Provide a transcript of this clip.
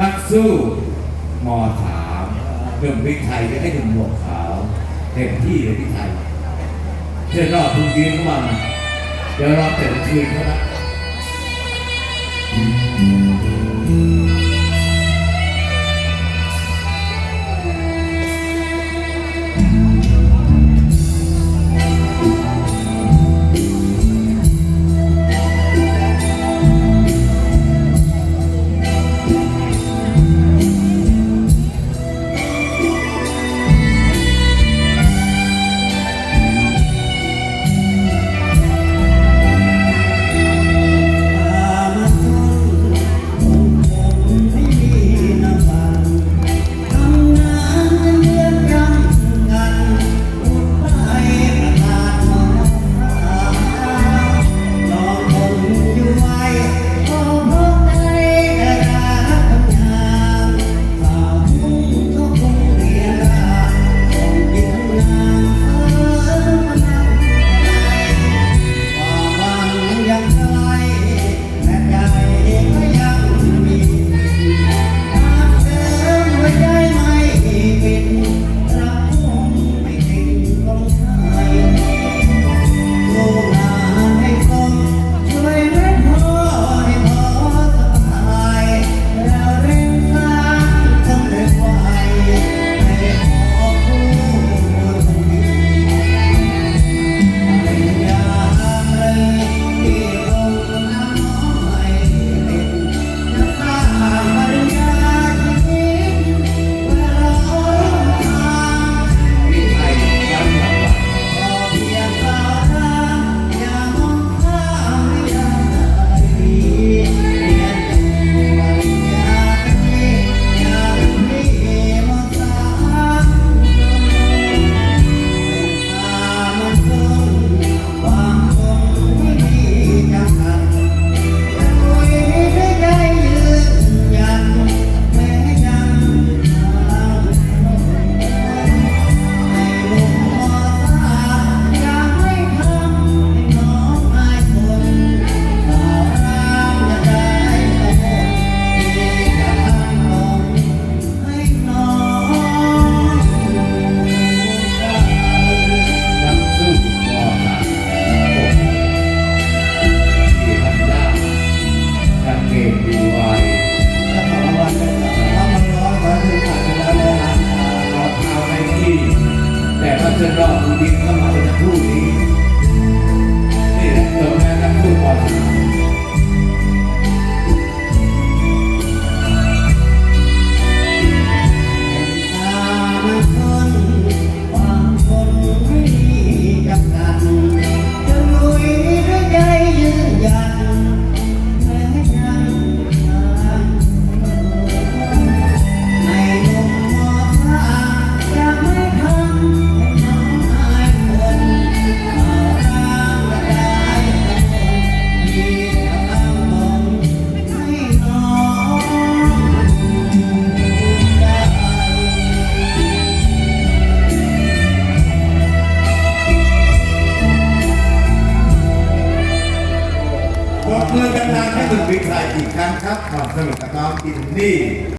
นักสู้มอสามเรื่องวิไทยจะให้หนุ่หมวกขาวเต็มที่เลยพี่ไทยเชิญรอบทุกยืนเข้ามาเดี๋ยวรอบแต่ละคืนเขาละ จะรอเดียว เมือญกำนันให้คุณวิชัยอีกครั้งครับขอบสนุกกับน้องอินนี่